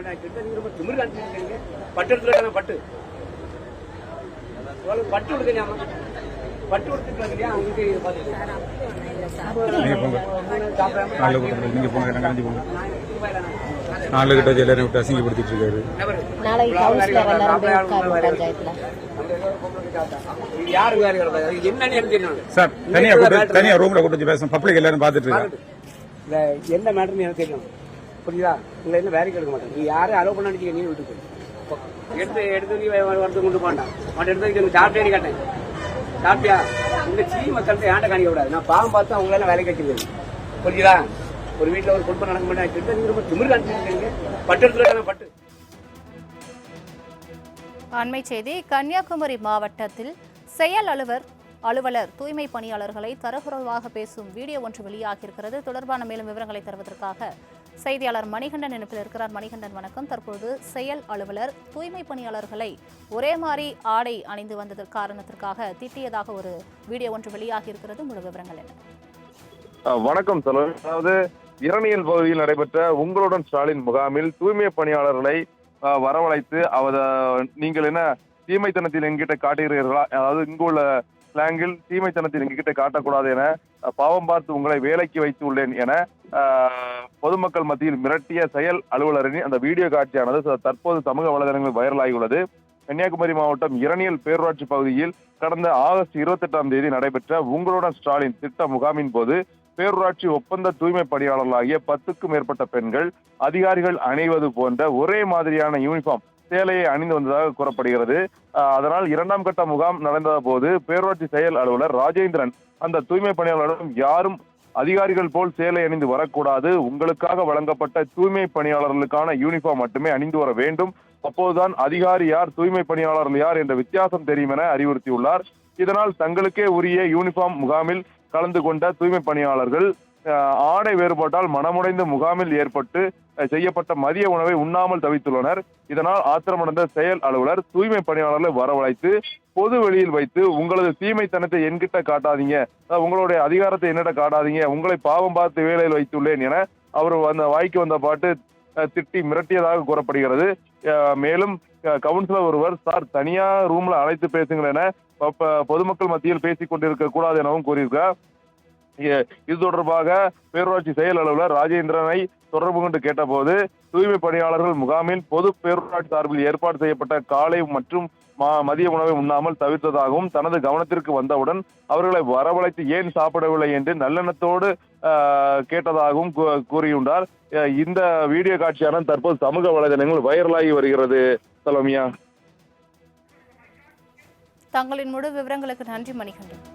பண்ண கிட்ட நீங்க ரொம்ப திமிரு காமிச்சிருக்கீங்க பட்டு எடுத்துருக்காங்க பட்டு. உங்களுக்கு பட்டு கொடுக்க ஞாபகம் பட்டு கொடுத்துருக்காங்க இல்லையா அவங்களுக்கு இதை பார்த்துட்டு? நீங்க போங்க. சாப்பிடாம நாலு போங்க கிட்ட வச்சு எல்லாரும் விட்டு அசிங்கப்படுத்திட்டு இருக்காரு. சார் தனியா கூட்டு தனியா ரூம்ல கூட்டு பேசும் பப்ளிக் எல்லாரும் இருக்காங்க. இந்த எந்த மேட்டர்னு எனக்கு தெரியணும் புரியுதா? உங்களை என்ன வேலைக்கு எடுக்க மாட்டேன். நீ யாரும் அலோவ் பண்ண நீ விட்டு போய். எடுத்து எடுத்து நீ வரது கொண்டு போண்டான் மற்ற எடுத்து வைக்க சாப்பிட்டே கேட்டேன் சாப்பிட்டியா? இந்த சீ மக்கள்கிட்ட ஏன்ட்ட காணிக்க கூடாது நான் பாவம் பார்த்து அவங்களெல்லாம் வேலைக்கு வச்சிருக்கேன் புரியுதா? ஒரு வீட்டில் ஒரு குடும்பம் நடக்க மாட்டேன். கிட்ட நீங்க ரொம்ப திமிர் காமிச்சிருக்கீங்க பட்டு எடுத்துல பட்டு. அண்மை செய்தி கன்னியாகுமரி மாவட்டத்தில் செயல் அலுவலர் அலுவலர் தூய்மை பணியாளர்களை தரக்குறைவாக பேசும் வீடியோ ஒன்று வெளியாகியிருக்கிறது. தொடர்பான மேலும் விவரங்களை தருவதற்காக செய்தியாளர் மணிகண்டன் இணைப்பில் இருக்கிறார். மணிகண்டன் வணக்கம். தற்பொழுது செயல் அலுவலர் தூய்மை பணியாளர்களை ஒரே மாதிரி ஆடை அணிந்து வந்தது காரணத்திற்காக திட்டியதாக ஒரு வீடியோ ஒன்று வெளியாகியிருக்கிறது முழு விவரங்கள் என்ன? வணக்கம் செல்வன் அதாவது இரணியல் பகுதியில் நடைபெற்ற உங்களுடன் ஸ்டாலின் முகாமில் தூய்மை பணியாளர்களை வரவழைத்து அவத நீங்கள் என்ன தீமைத்தனத்தில் எங்கிட்ட காட்டுகிறீர்களா? அதாவது இங்குள்ள ஸ்லாங்கில் தீமைத்தனத்தில் எங்கிட்ட காட்டக்கூடாது என பாவம் பார்த்து உங்களை வேலைக்கு வைத்து உள்ளேன் என பொதுமக்கள் மத்தியில் மிரட்டிய செயல் அலுவலரின் அந்த வீடியோ காட்சியானது தற்போது சமூக வலைதளங்களில் வைரலாகியுள்ளது. கன்னியாகுமரி மாவட்டம் இரணியல் பேரூராட்சி பகுதியில் கடந்த ஆகஸ்ட் இருபத்தெட்டாம் தேதி நடைபெற்ற உங்களுடன் ஸ்டாலின் திட்ட முகாமின் போது பேரூராட்சி ஒப்பந்த தூய்மை பணியாளர்களாகிய பத்துக்கும் மேற்பட்ட பெண்கள் அதிகாரிகள் அணிவது போன்ற ஒரே மாதிரியான யூனிஃபார்ம் சேலையை அணிந்து வந்ததாக கூறப்படுகிறது. அதனால் இரண்டாம் கட்ட முகாம் நடந்த போது பேரூராட்சி செயல் அலுவலர் ராஜேந்திரன் அந்த தூய்மை பணியாளர்களிடம் யாரும் அதிகாரிகள் போல் சேலை அணிந்து வரக்கூடாது. உங்களுக்காக வழங்கப்பட்ட தூய்மை பணியாளர்களுக்கான யூனிஃபார்ம் மட்டுமே அணிந்து வர வேண்டும். அப்போதுதான் அதிகாரி யார் தூய்மை பணியாளர்கள் யார் என்ற வித்தியாசம் தெரியும் என அறிவுறுத்தியுள்ளார். இதனால் தங்களுக்கே உரிய யூனிஃபார்ம் முகாமில் கலந்து கொண்ட தூய்மை பணியாளர்கள் ஆடை வேறுபாட்டால் மனமுடைந்த முகாமில் ஏற்பட்டு செய்யப்பட்ட மதிய உணவை உண்ணாமல் தவித்துள்ளனர். இதனால் ஆத்திரமடைந்த செயல் அலுவலர் தூய்மை பணியாளர்களை வரவழைத்து பொது வெளியில் வைத்து உங்களது தீமைத்தனத்தை என்கிட்ட காட்டாதீங்க. உங்களுடைய அதிகாரத்தை என்னிட்ட காட்டாதீங்க. உங்களை பாவம் பார்த்து வேலையில் வைத்துள்ளேன் என அவர் அந்த வாய்க்கு வந்த பாட்டு அஹ், திட்டி மிரட்டியதாக கூறப்படுகிறது. மேலும் கவுன்சிலர் ஒருவர் சார் தனியா ரூம்ல அழைத்து பேசுங்கள் என பொதுமக்கள் மத்தியில் பேசிக் கொண்டிருக்க கூடாது எனவும் கூறியிருக்கார் இது தொடர்பாக பேரூராட்சி செயல் அலுவலர் ராஜேந்திரனை தொடர்பு கொண்டு கேட்டபோது தூய்மை பணியாளர்கள் முகாமில் பொது பேரூராட்சி சார்பில் ஏற்பாடு செய்யப்பட்ட காலை மற்றும் மதிய உணவை உண்ணாமல் தவிர்த்ததாகவும் தனது கவனத்திற்கு வந்தவுடன் அவர்களை வரவழைத்து ஏன் சாப்பிடவில்லை என்று நல்லெண்ணத்தோடு கேட்டதாகவும் கூ- கூறியுள்ளார் இந்த வீடியோ காட்சியான தற்போது சமூக வலைதளங்கள் வைரலாகி வருகிறது. சலோமியா. தங்களின் முழு விவரங்களுக்கு நன்றி மணிகண்டன்.